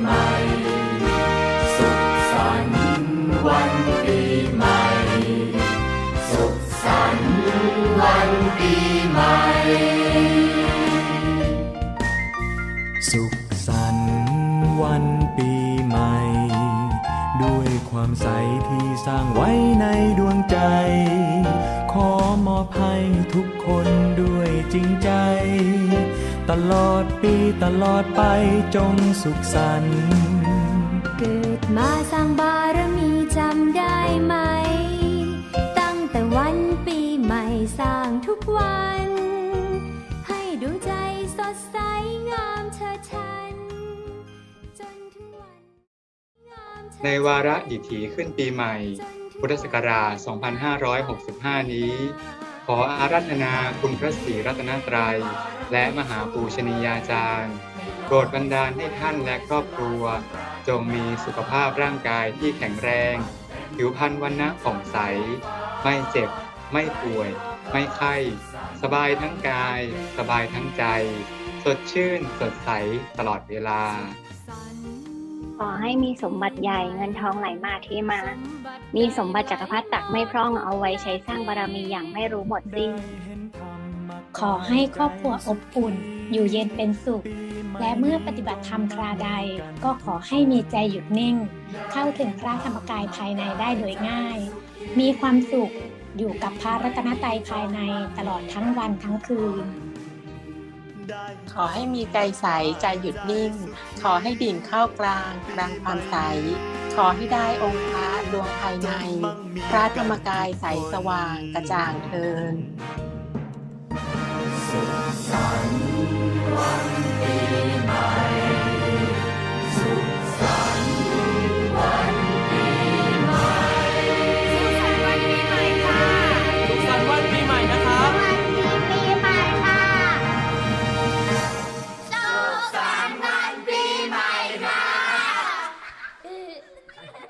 ใหม่ สุขสันต์วันปีใหม่ สุขสันต์วันปีใหม่ สุขสันต์วันปีใหม่ ด้วยความใสที่สร้างไว้ในดวงใจ อมอบให้ทุกคนด้วยจริงใจ ตลอดปีตลอดไปจงสุขสันต์เกิดมาสร้างบารมีจำได้ไหม ตั้งแต่วันปีใหม่สร้างทุกวัน ให้ดวงใจสดใสงามเชิดชัน จนถึงวันงามเชิดในวาระดิถีขึ้นปีใหม่พุทธศักราช 2565 นี้ ขออาราธนาคุณพระศรีรัตนตรัย และมหาปูชนียาจารย์โปรดบันดาลให้ท่านและครอบครัว จงมีสุขภาพร่างกายที่แข็งแรง ผิวพรรณวันนะผ่องใส ไม่เจ็บ ไม่ป่วย ไม่ไข้ สบายทั้งกาย สบายทั้งใจ สดชื่น สดใสตลอดเวลา ขอให้มีสมบัติใหญ่เงินทองไหลมาเทมา มีสมบัติจักรพรรดิตักไม่พร่องเอาไว้ใช้สร้างบารมีอย่างไม่รู้หมดสิ้น ขอให้ครอบครัวอบอุ่น อยู่เย็นเป็นสุข และเมื่อปฏิบัติธรรมคราใด ก็ขอให้มีใจหยุดนิ่ง เข้าถึงพระธรรมกายภายในได้โดยง่าย มีความสุขอยู่กับพระรัตนตรัยภายในตลอดทั้งวันทั้งคืน ขอให้มีใจใสใจหยุดนิ่ง ขอให้ดิ่งเข้ากลางกลางความใส ขอให้ได้องค์พระดวงภายใน พระธรรมกายใสสว่างกระจ่างเทิน